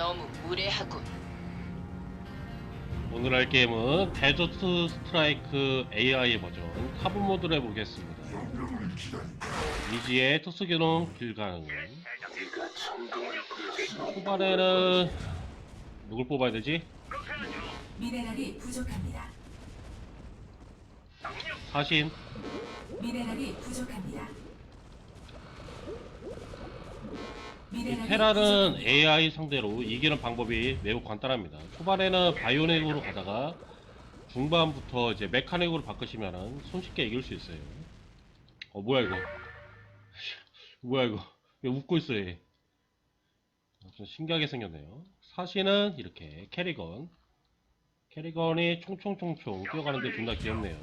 너무 무례하군. 오늘 할 게임은 데저트 스트라이크 AI 버전 카본 모드를 해보겠습니다. 이지의 특수 기능 길가능. 초반에는 누굴 뽑아야 되지? 미네랄이 부족합니다. 사신, 미네랄이 부족합니다. 이 부족합니다. AI 상대로 이기는 방법이 매우 간단합니다. 초반에는 바이오닉으로 가다가 중반부터 이제 메카닉으로 바꾸시면은 손쉽게 이길 수 있어요. 어 뭐야 이거? 뭐야 이거? 왜 웃고 있어 얘? 좀 신기하게 생겼네요. 사실은 이렇게 캐리건, 캐리건이 총총총총 뛰어가는데 존나 귀엽네요.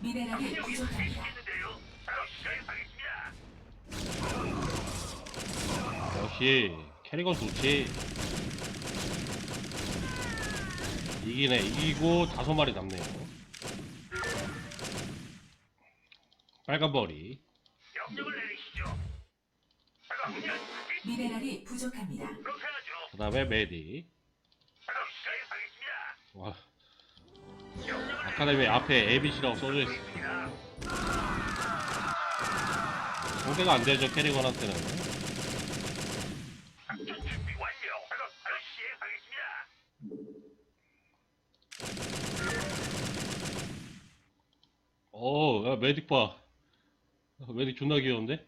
미네랄이 부족합니다. 역시 캐리건 좋지. 이기네 이기고 다섯 마리 남네요. 빨간 머리. 미네랄이 부족합니다. 그 다음에 메디. 와. 아카데미 앞에 ABC라고 써져 있어. 상대가 안 되죠 캐리건한테는. 야, 메딕 봐. 메딕 존나 귀여운데?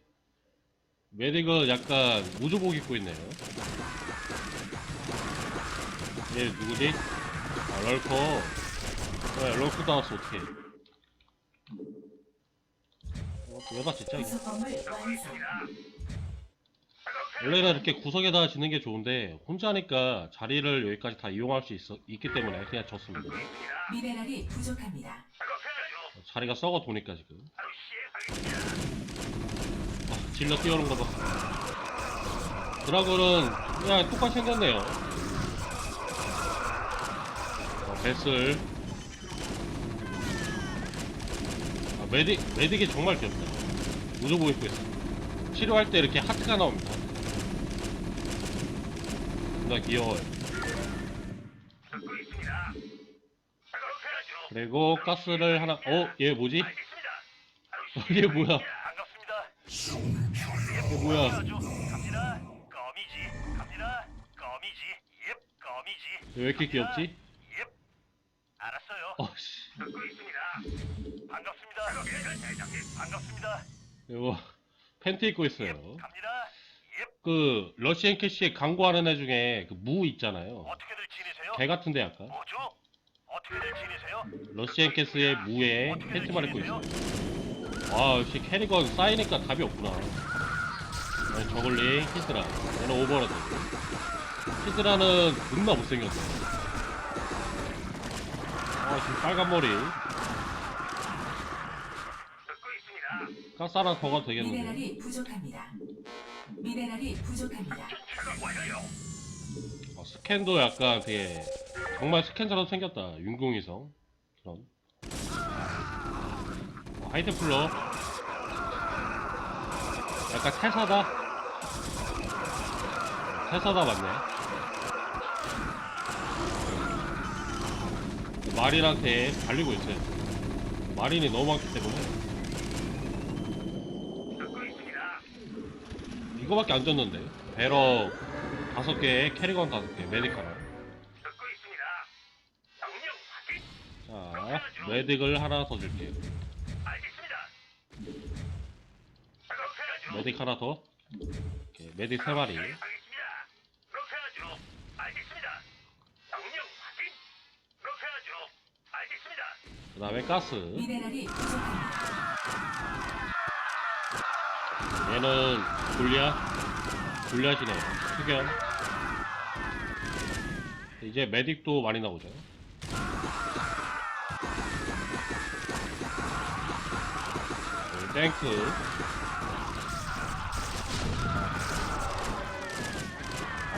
메딕은 약간 우주복 입고 있네요. 얘 누구지? 아, 럴커. 왜, 럴커 나왔어, 어떡해. 어, 왜다 진짜 이거. 원래는 이렇게 구석에다 짓는 게 좋은데, 혼자 하니까 자리를 여기까지 다 이용할 수 있어, 있기 때문에 그냥 졌습니다. 미네랄이 부족합니다. 자리가 썩어 도니까 지금. 아, 질러 뛰어오는 거 봐. 드라곤은 그냥 똑같이 생겼네요. 어, 베슬. 아, 메딕, 메딕이 정말 귀엽다. 우주복 입고 있어. 치료할 때 이렇게 하트가 나옵니다. 존나 귀여워요. 그리고 가스를 하나, 어, 얘 뭐지? 얘 뭐야? 얘 뭐야? 갑니다. 거미지. 갑니다. 예, 거미지. 얘왜 이렇게 귀엽지? 예. 알았어요. 어, 씨. 반갑습니다. 반갑습니다. 이거 팬티 입고 있어요. 갑니다. 예. 그 러시앤 캐시에 광고하는 애 중에 그 무 있잖아요. 어떻게들 지내세요? 개 같은데 약간. 뭐죠? 러시앤 캐스의 무에 팬티만 입고 있어요. 아 역시 캐리건 쌓이니까 답이 없구나. 아니, 저글링 히드라. 얘는 오버로드. 히드라는 존나 못생겼어. 아 지금 빨간 머리. 가스 하나 더 가도 되겠는데. 미네랄이 부족합니다. 미네랄이 부족합니다. 어, 스캔도 약간 되게 정말 스캔처럼 생겼다. 윤공이성. 그런. 어, 하이테플러. 약간 태사다. 어, 태사다 맞네. 마린한테 발리고 있어요. 마린이 너무 많기 때문에. 이거밖에 안 줬는데. 배럭 다섯 개, 캐리건 다섯 개, 메딕 하나. 자, 메딕을 하나 더 줄게요. 메딕 하나 더. 이렇게 메딕 세 마리. 그 다음에 가스. 미네랄이 부족합니다. 얘는 골리앗. 골리앗이네요. 수견. 이제 메딕도 많이 나오죠. 네, 탱크.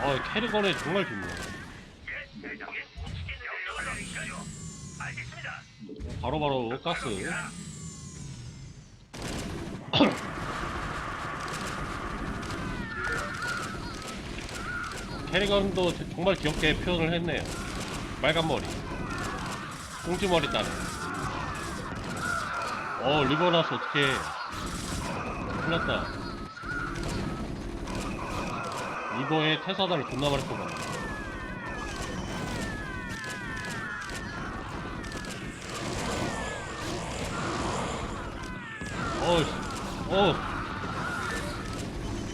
아, 캐리건에 정말 좋네. 바로 바로 가스. 캐리건도 정말 귀엽게 표현을 했네요. 빨간 머리. 꽁지 머리 따네. 어, 리버나스 어떻게 큰일 났다. 리버의 태사다를 존나 뽑아. 어이, 어.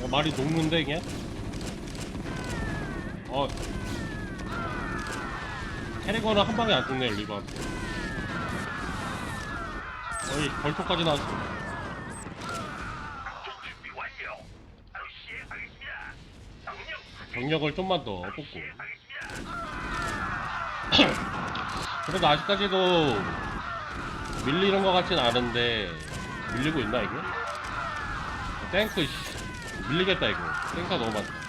어, 말이 녹는데, 이게? 어. 캐리건은 한 방에 안 죽네요, 리버한테. 어이, 벌초까지 나왔어. 경력을 좀만 더 뽑고. 그래도 아직까지도 밀리는 것 같진 않은데, 밀리고 있나, 이게? 씨. 밀리겠다, 이거. 탱크가 너무 많다.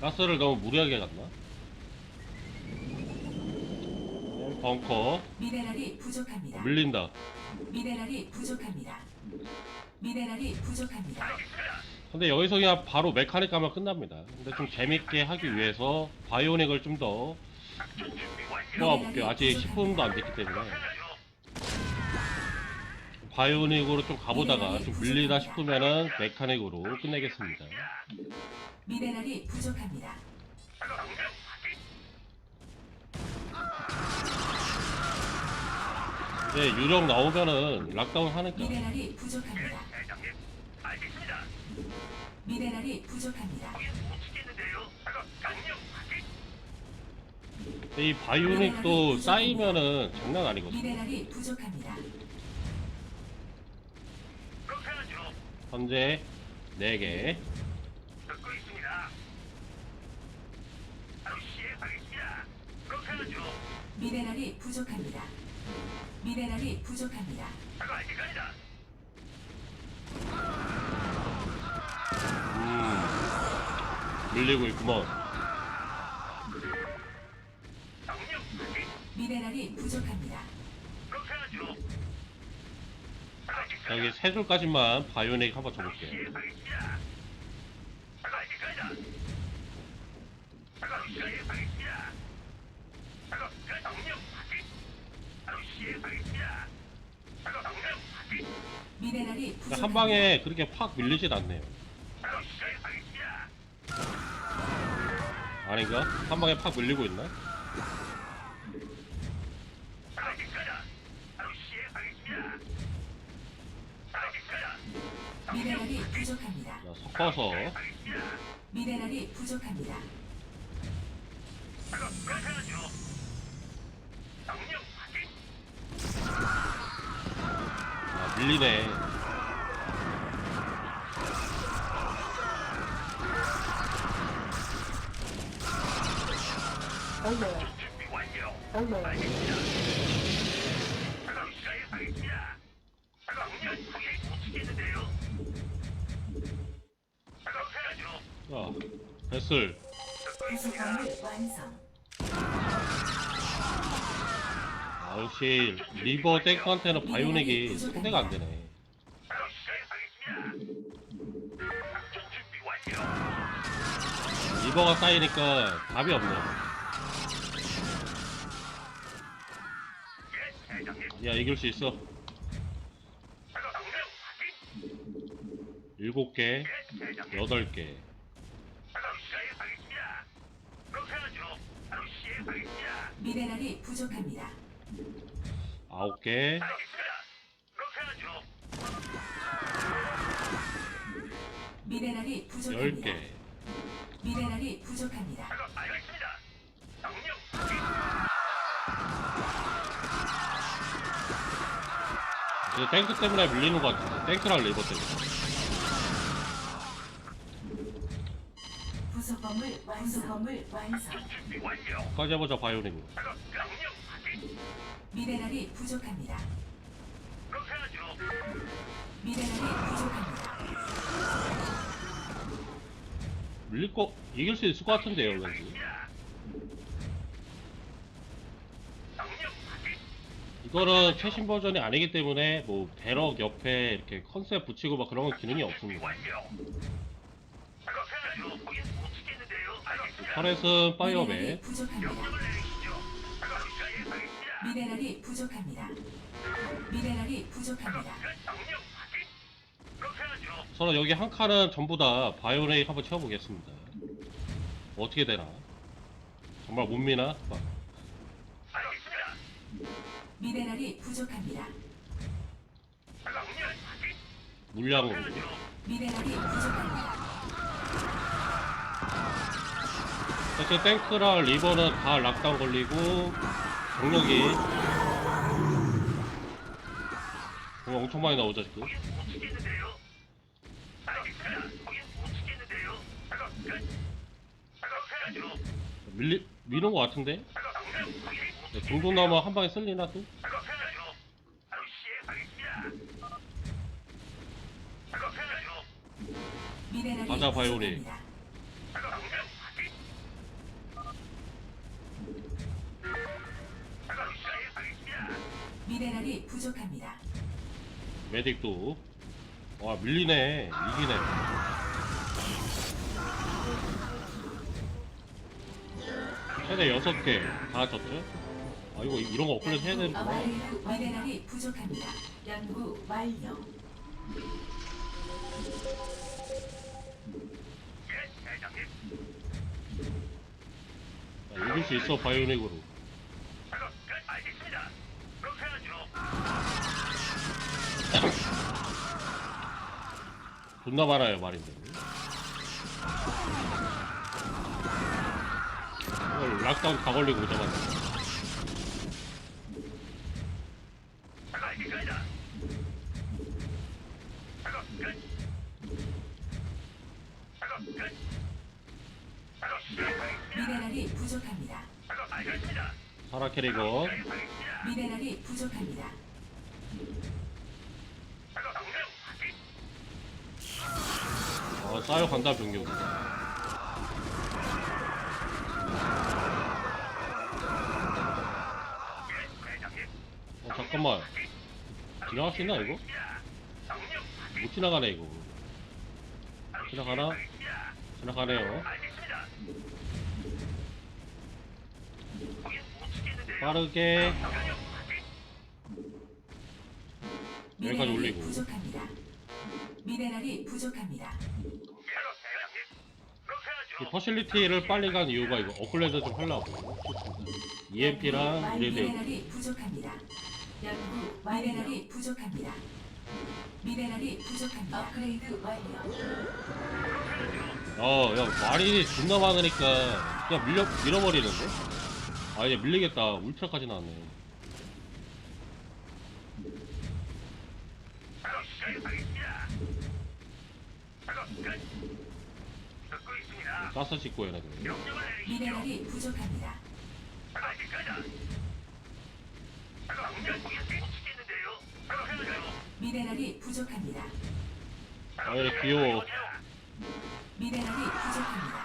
가스를 너무 무리하게 갔나? 벙커. 미네랄이 부족합니다. 밀린다. 미네랄이 부족합니다. 미네랄이 부족합니다. 근데 여기서 그냥 바로 메카닉 가면 끝납니다. 근데 좀 재밌게 하기 위해서 바이오닉을 좀 더 모아볼게요. 아직 10분도 안 됐기 때문에. 바이오닉으로 좀 가보다가 좀 밀리다 싶으면은 메카닉으로 끝내겠습니다. 미네랄이 부족합니다. 이제 유령 나오면은 락다운 하니까. 미네랄이 부족합니다. 대장님, 알겠습니다. 미네랄이 부족합니다. 이 바이오닉도 쌓이면은 장난 아니거든요. 미네랄이 부족합니다. 그렇게 하죠. 현재 4개. 듣고 있습니다. 바로 시행하겠습니다. 그렇게 하죠. 미네랄이 부족합니다. 미네랄이 부족합니다. 알겠습니다. 음. 밀리고 있구먼. 미네랄이 부족합니다. 그렇게 하죠. 여기 세 줄까지만 바이오닉 한번. 미네랄이 근데 부족합니다. 한 방에 그렇게 팍 밀리진 않네요. 아닌가? 한 방에 팍 밀리고 있나? 미네랄이 부족합니다. 자, 섞어서. 미네랄이 부족합니다. 작업 하죠. 명령 확인. 아, 밀리네. 준비 완료. 알겠습니다. 작업 시행하 자, 배슬. 아, 역시 리버 탱크한테는 바이오닉이 상대가 안 되네. 리버가 쌓이니까 답이 없네. 야, 이길 수 있어. 작업 명령 확인. 7개, 예, 대장님. 8개. 작업 시행하겠습니다. 그렇게 하죠. 바로 시행하겠습니다. 미네랄이 부족합니다. 9개, 알겠습니다. 그렇게 하죠. 미네랄이 부족합니다. 10개. 미네랄이 부족합니다. 이제 탱크 때문에 밀리는 것 같은데. 탱크랑 리버 때문에. 부속범을 완성. 건물 완성. 준비 완료. 작업 명령 확인. 미네랄이 부족합니다. 그렇게 하죠. 미네랄이 부족합니다. 밀릴 거, 이길 수 있을 것 같은데요, 왠지. 확인. 이거는 최신 버전이 아니기 때문에 뭐 배럭 옆에 이렇게 컨셉 붙이고 막 그런 건 기능이 없습니다. 완료. 알겠습니다. 터렛은 미네랄이 파이어맨 부족합니다. 미네랄이 부족합니다. 미네랄이 부족합니다. 서로 여기 한 칸은 전부 다 바이오네이 한번 채워보겠습니다 어떻게 되나 정말 못 미나? 미네랄이 부족합니다. 물량으로. 미네랄이 부족합니다. 사실 탱크랑 리버는 다 락다운 걸리고 병력이 정말 엄청 많이 나오죠 지금. 밀리, 미는 것 같은데? 네, 중동 나면 한 방에 쓸리나 또? 맞아, 바이오리. 미네랄이 부족합니다. 메딕도 와 밀리네 이기네 최대 6개 다 졌죠? 아 이거 이런 거 업글레이드 해야 되는구나 업그레이드 미네랄이 부족합니다. 연구 완료. 이길 수 있어 바이오닉으로 존나 많아요 말인데 이걸 락다운 다 걸리고 오자마자. 미네랄이 부족합니다. 사라 시행하겠습니다. 미네랄이 부족합니다. 어 병력이 예, 대장님. 어 잠깐만 지나갈 수 있나 이거? 못 지나가네 이거 지나가나? 지나가네요. 빠르게 여기까지 미네랄이 올리고. 부족합니다. 미네랄이 부족합니다. 이. 퍼실리티를 빨리 간 이유가 이거 업글레이드 좀 하려고 EMP랑 이래도 미네랄이 부족합니다. 연구 미네랄이 부족합니다. 미네랄이 부족합니다. 업그레이드 완료. 어야 말이 존나 많으니까 그냥 밀려 밀어버리는데? 아 이제 밀리겠다 울트라까지 나왔네 작업 시작 하겠습니다. 작업 끝. 듣고 있습니다. 가스 찍고 얘네들 명령을 내리시죠. 미네랄이 부족합니다. 알겠습니다. 작업 치겠는데요. 해야죠. 미네랄이 부족합니다. 아 얘네 귀여워 미네랄이 부족합니다.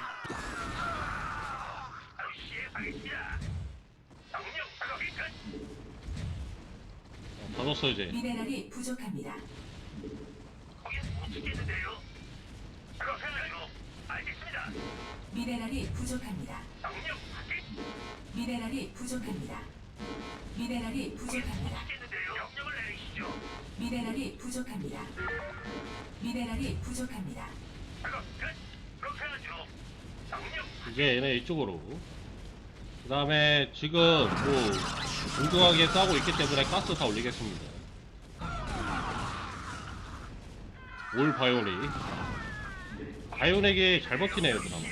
바로 시행하겠습니다. 명령 작업이 끝. 아, 다 넣었어 이제 미네랄이 부족합니다. 치겠는데요. 작업 해야죠. 알겠습니다. 미네랄이 부족합니다. 명령 확인. 미네랄이 부족합니다. 미네랄이 부족합니다. 치겠는데요. 명령을 내리시죠. 미네랄이 부족합니다. 미네랄이 부족합니다. 작업 끝. 그렇게 하죠. 명령 이제 얘네 이쪽으로 그 다음에 지금 뭐 웅뚱하게 싸고 있기 때문에 가스 다 올리겠습니다 올 바이오닉 바이오닉이 잘 버티네요 그나마.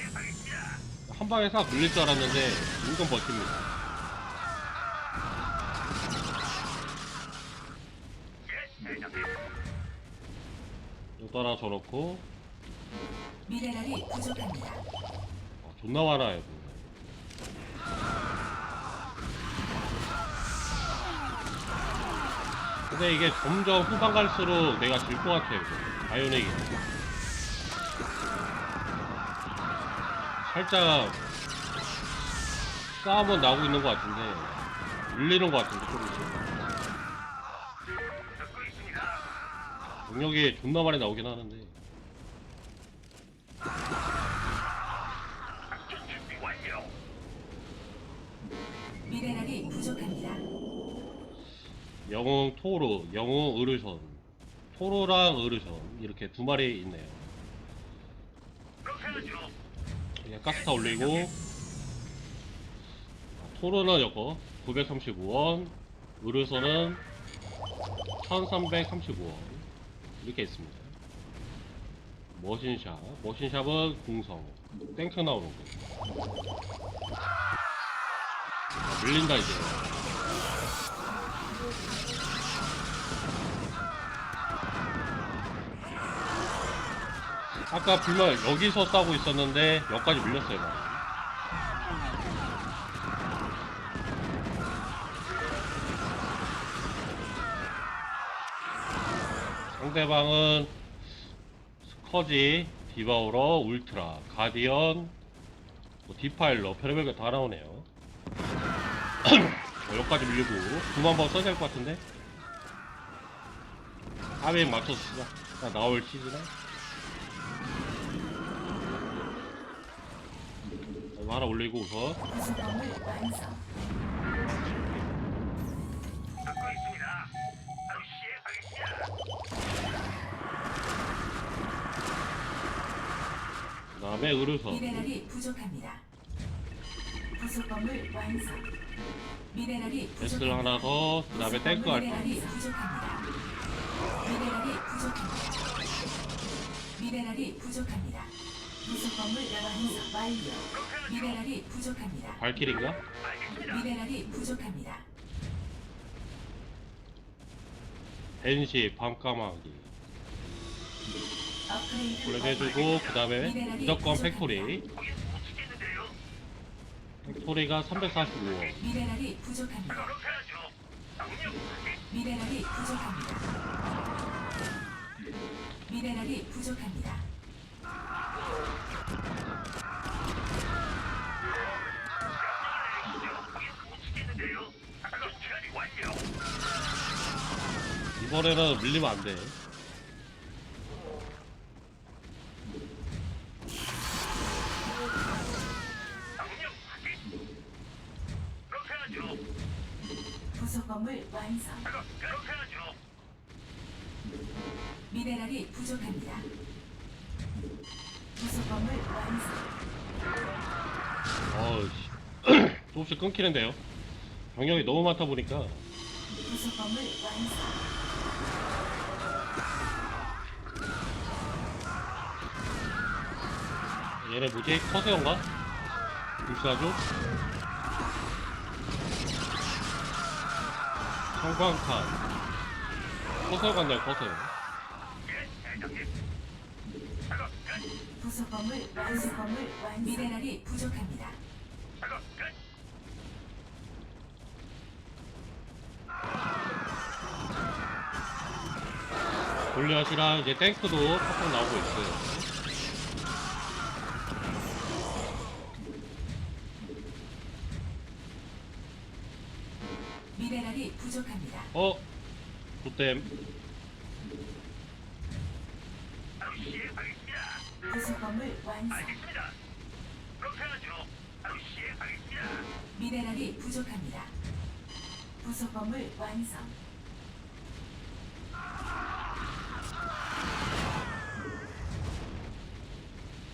한 방에 싹 물릴 줄 알았는데 물건 버팁니다 하나 줘놓고 미네랄이 부족합니다. 아, 존나 많아요 근데 이게 점점 후반 갈수록 내가 질 것 같아. 바이오닉이. 살짝 싸움은 나오고 있는 것 같은데 밀리는 것 같은데 조금씩. 공력이 존나 많이 나오긴 하는데. 미네랄이 부족합니다. 영웅 토로, 영웅 의르선, 토로랑 의르선 이렇게 두 마리 있네요. 하죠. 이게 가스타 올리고 아, 토로는 이거 935원, 의르선은 1335원 이렇게 있습니다. 머신샵, 머신샵은 궁성, 땡크 나오는 거. 아, 밀린다 이제. 아까 불만 여기서 싸고 있었는데 여기까지 밀렸어요. 막. 상대방은 스커지, 디바우러, 울트라, 가디언, 뭐 디파일러, 별의별 게 다 나오네요. 뭐 여기까지 밀리고 두만 번 써야 될 것 같은데? 하면 맞춰서 쓰자. 나 나올. 이거 하나 올리고 우선. 그 다음에 의르선 미네랄이 부족합니다. 구성범을 완성. 미네랄이 베스를 부족합니다. 하나 더, 그 다음에 탱크 할 거. 미네랄이 부족합니다. 미네랄이 부족합니다. 미네랄이 완료. 하죠. 미네랄이 부족합니다. 알겠습니다. 미네랄이 부족합니다. 벤시, 밤까마귀 업그레이드 블랙 해주고 그 다음에 무조건 팩토리. 팩토리가 345원 미네랄이 부족합니다. 미네랄이 부족합니다. 미네랄이 부족합니다. 이번에는 밀리면 안 돼 부속범을 완성. 작업 그렇게 하죠. 미네랄이 부족합니다. 부속범을 완성. 어우씨 조금씩 끊기는데요 병력이 너무 많다 보니까 부속범을 완성. 얘네 뭐지? 커세어인가? 불사조? 커세어 예, 대장님. 작업 끝. 부속범을 완성범을 완성. 미네랄이 부족합니다. 골리앗이랑 이제 탱크도 팍팍 나오고 있어요 어? 완성. 알겠습니다. 그렇게 하죠. 바로 시행하겠습니다. 미네랄이 부족합니다. 부속범을 완성.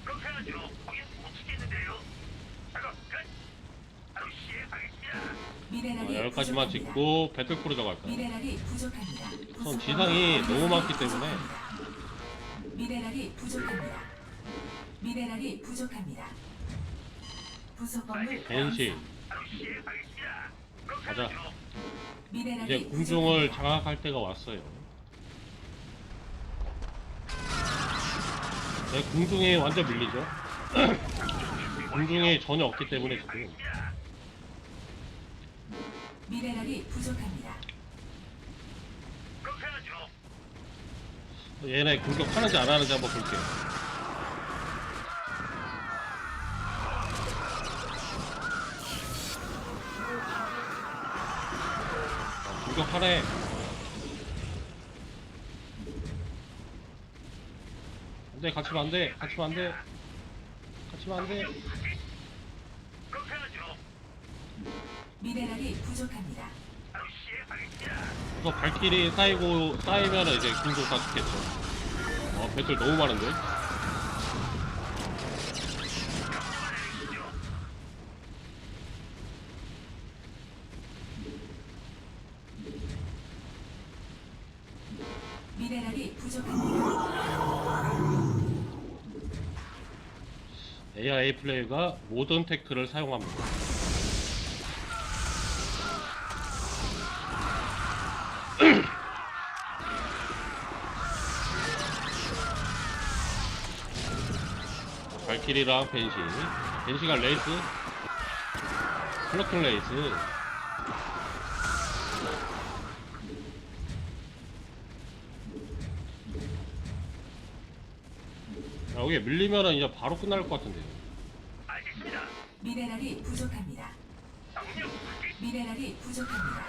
그렇게 하죠. 어, 여기까지만. 짓고 배틀크루 저 갈까요? 미네랄이 부족합니다. 우선 지상이 너무 많기 때문에 미네랄이 부족합니다. 미네랄이 부족합니다. 바로 시행하겠습니다. 그렇게 가자. 미네랄이 이제 궁중을. 장악할 때가 왔어요 네, 궁중이 완전 밀리죠 궁중이 전혀 없기 때문에 지금 미네랄이 부족합니다. 그렇게 하죠. 얘네 공격하는지 안 하는지 한번 볼게요 어, 공격하네 안돼 갇히면 안돼 갇히면 안돼 갇히면 안돼 그렇게 하죠. 미네랄이 부족합니다. 그래서 발길이 쌓이고 쌓이면 이제 궁도 다 죽겠죠. 어 배틀 너무 많은데? 미네랄이 부족합니다. AI 플레이가 모던 테크를 사용합니다. 발키리랑 벤시, 벤시가 레이스, 플러킹 레이스. 야, 여기 밀리면은 이제 바로 끝날 것 같은데요. 알겠습니다. 미네랄이 부족합니다. 확인. 미네랄이 부족합니다.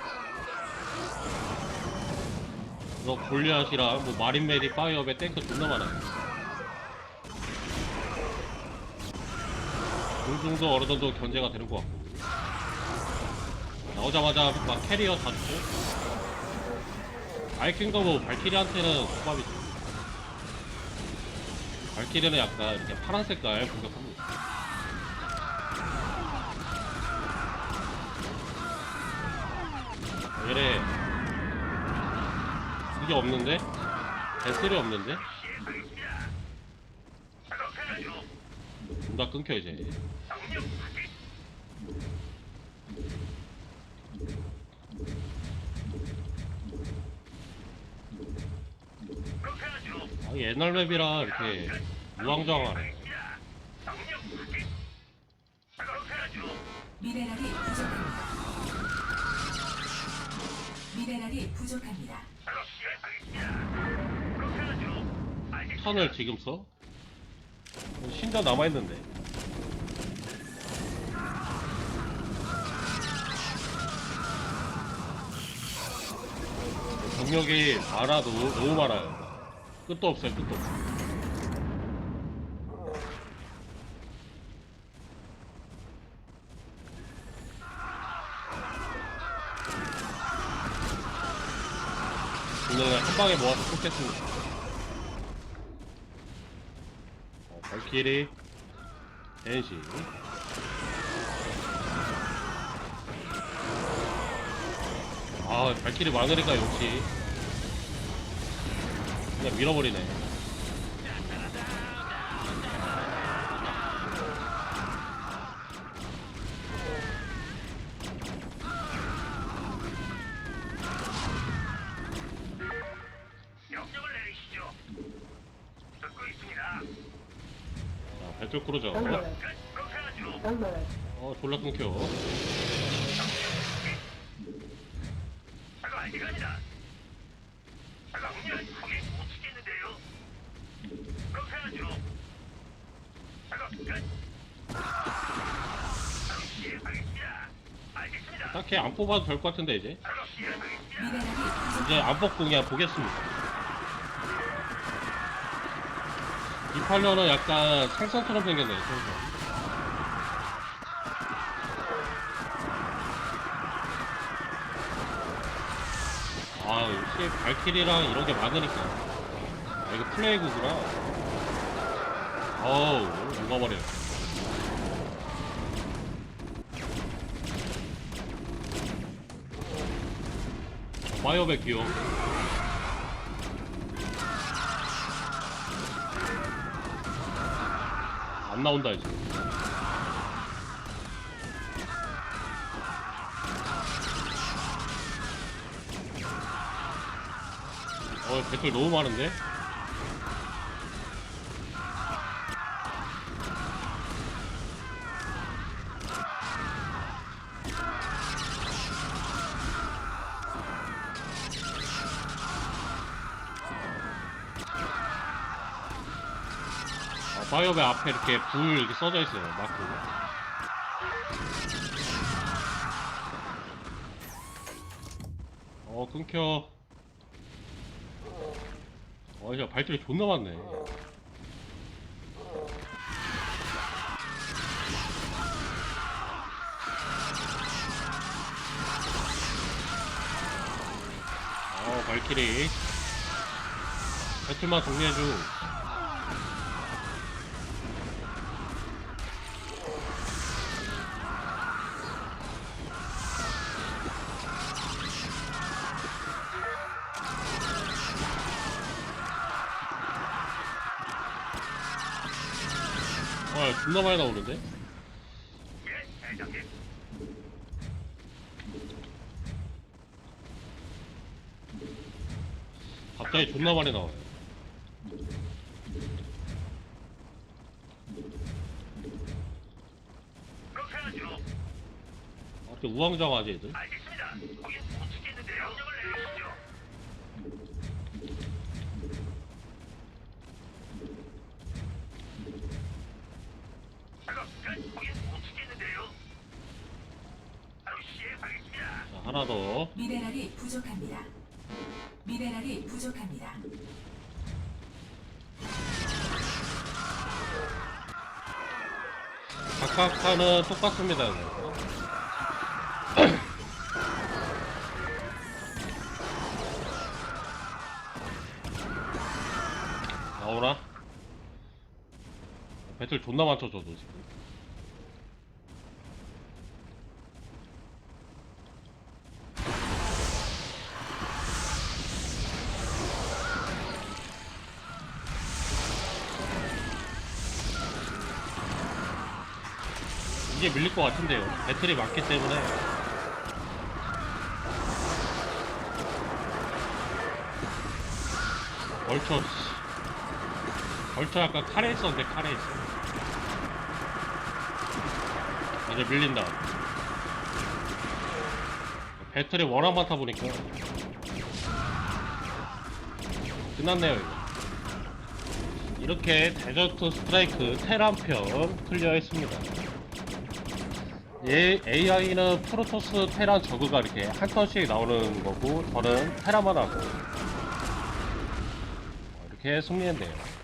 너 골리앗이랑 뭐 마린 메디 파이어배 탱크 존나 많아요. 공중도 어느 정도 견제가 되는 것 같고. 나오자마자 막 캐리어 다 죽고. 바이킹도 뭐 발키리한테는 국밥이죠. 발키리는 약간 이렇게 파란 색깔 공격합니다. 얘네 그게 없는데? 배슬이 없는데? 둘 다 끊겨 이제 명령 확인. 그렇게 하죠. 아, 옛날 맵이라 이렇게 우왕좌왕하네 알겠습니다. 명령 확인. 그렇게 하죠. 미네랄이 부족합니다. 미네랄이 부족합니다. 작업 시행하겠습니다. 그렇게 하죠. 알겠습니다. 턴을 지금 써? 신전 남아있는데 병력이 많아도 너무 많아요. 끝도 없어요 끝도 없어 오늘 한 방에 모아서 뽑겠습니다. 어, 발키리 벤시 아 발키리 많으니까 역시 그냥 밀어버리네 명령을 내리시죠. 듣고 있습니다. 자 배틀 크루저 끝. 그렇게 하죠. 어 졸라 끊겨 시간이다. 명령 거기 못 치겠는데요. 그렇게 하죠. 작업 끝. 바로 시행하겠습니다. 알겠습니다. 딱히 안 뽑아도 될 것 같은데 이제 작업 시행하겠습니다. 이제 안 뽑고 그냥 보겠습니다 이 팔려는 약간 생선처럼 생겼네 생선 아 역시 발키리랑 이런 게 많으니까. 아 이거 플레이구구나. 어우 녹아버려. 파이어백 귀여워 안 나온다 이제 어 배틀 너무 많은데? 아, 파이어백 앞에 이렇게 불 이렇게 써져 있어요 마크. 어 끊겨 아, 야, 발길이 존나 많네. 어, 발길이. 배틀만 정리해줘. 존나 많이 나오는데? 갑자기 존나 많이 나와요. 아, 또 우왕좌왕하지 애들 알겠습니다. 거긴 내리시죠. 하나 더 미네랄이 부족합니다. 미네랄이 부족합니다. 각각 판은 똑같습니다. 나오나? 배틀 존나 많죠 저도 지금 이게 밀릴 것 같은데요. 배틀이 많기 때문에. 씨. 벌처 아까 카레 있었는데 카레 있어. 이제 밀린다. 배틀이 워낙 많다 보니까. 끝났네요 이거. 이렇게 데저트 스트라이크 테란편 클리어했습니다 예, AI는 프로토스 테란 저그가 이렇게 한 턴씩 나오는 거고 저는 테란만 하고. 어, 이렇게 승리했네요